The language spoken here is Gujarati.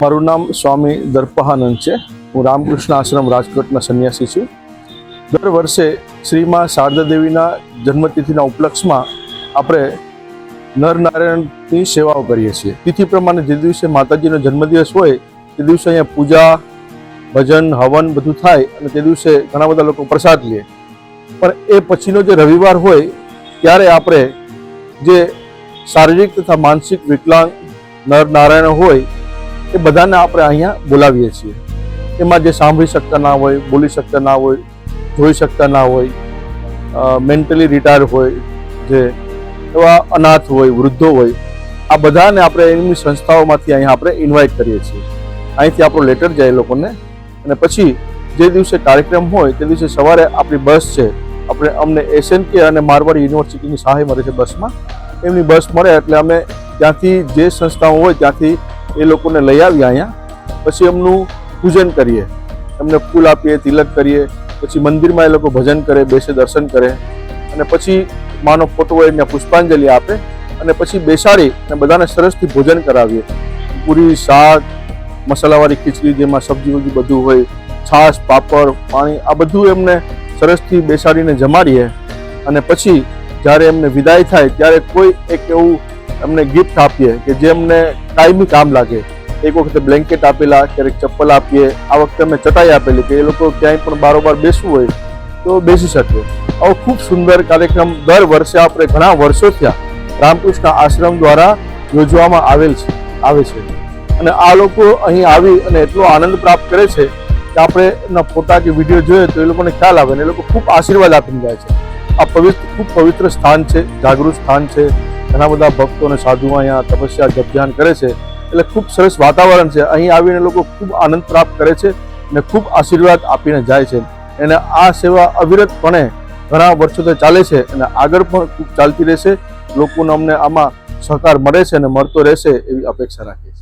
મારું નામ સ્વામી દર્પહાનંદ છે. હું રામકૃષ્ણ આશ્રમ રાજકોટના સંન્યાસી છું. દર વર્ષે શ્રીમાં શારદા દેવીના જન્મતિથિના ઉપલક્ષમાં આપણે નરનારાયણની સેવાઓ કરીએ છીએ. તિથિ પ્રમાણે જે દિવસે માતાજીનો જન્મદિવસ હોય, તે દિવસે અહીંયા પૂજા, ભજન, હવન બધું થાય અને તે દિવસે ઘણા બધા લોકો પ્રસાદ લે. પણ એ પછીનો જે રવિવાર હોય, ત્યારે આપણે જે શારીરિક તથા માનસિક વિકલાંગ નરનારાયણ હોય એ બધાને આપણે અહીંયા બોલાવીએ છીએ. એમાં જે સાંભળી શકતા ના હોય, બોલી શકતા ના હોય, જોઈ શકતા ના હોય મેન્ટલી રિટાયર હોય, જે એવા અનાથ હોય, વૃદ્ધો હોય, આ બધાને આપણે એમની સંસ્થાઓમાંથી અહીંયા આપણે ઇન્વાઇટ કરીએ છીએ. અહીંથી આપણો લેટર જાય એ લોકોને. અને પછી જે દિવસે કાર્યક્રમ હોય, તે દિવસે સવારે આપણી બસ છે, આપણે અમને એસએનકે અને મારવાડી યુનિવર્સિટીની સહાય મળે છે બસમાં. એમની બસ મળે એટલે અમે ત્યાંથી જે સંસ્થાઓ હોય, ત્યાંથી એ લોકોને લઈ આવીએ અહીંયા. પછી એમનું પૂજન કરીએ. એમને ફૂલ આપીએ, તિલક કરીએ. પછી મંદિરમાં એ લોકો ભજન કરે, બેસે, દર્શન કરે. અને પછી માનો ફોટો હોય એને પુષ્પાંજલિ આપે. અને પછી બેસાડી અને બધાને સરસથી ભોજન કરાવીએ. પૂરી શાક, મસાલાવાળી ખીચડી જેમાં સબ્જી વબ્જી બધું હોય, છાશ, પાપડ, પાણી, આ બધું એમને સરસથી બેસાડીને જમાડીએ. અને પછી જ્યારે એમને વિદાય થાય, ત્યારે કોઈ એક એવું એમને ગિફ્ટ આપીએ કે જે એમને કાયમી કામ લાગે. એક વખતે બ્લેન્કેટ આપેલા, ક્યારેક ચપ્પલ આપીએ, આ વખતે અમે ચટાઈ આપેલી કે એ લોકો ક્યાંય પણ બારોબાર બેસવું હોય તો બેસી શકે. આવો ખૂબ સુંદર કાર્યક્રમ દર વર્ષે આપણે ઘણા વર્ષો થયા રામકૃષ્ણ આશ્રમ દ્વારા યોજવામાં આવેલ છે, આવે છે. અને આ લોકો અહીં આવી અને એટલો આનંદ પ્રાપ્ત કરે છે કે આપણે એના ફોટા કે વીડિયો જોઈએ તો એ લોકોને ખ્યાલ આવે ને એ લોકો ખૂબ આશીર્વાદ આપીને જાય છે. આ પવિત્ર, ખૂબ પવિત્ર સ્થાન છે, જાગૃત સ્થાન છે. ઘણા બધા ભક્તો અને સાધુઓ અહીંયા તપસ્યા જપ ધ્યાન કરે છે. એટલે ખૂબ સરસ વાતાવરણ છે. અહીં આવીને લોકો ખૂબ આનંદ પ્રાપ્ત કરે છે અને ખૂબ આશીર્વાદ આપીને જાય છે. અને આ સેવા અવિરતપણે ઘણા વર્ષોથી ચાલે છે અને આગળ પણ ખૂબ ચાલતી રહેશે. લોકોને અમને આમાં સહકાર મળે છે અને મળતો રહેશે એવી અપેક્ષા રાખીએ છીએ.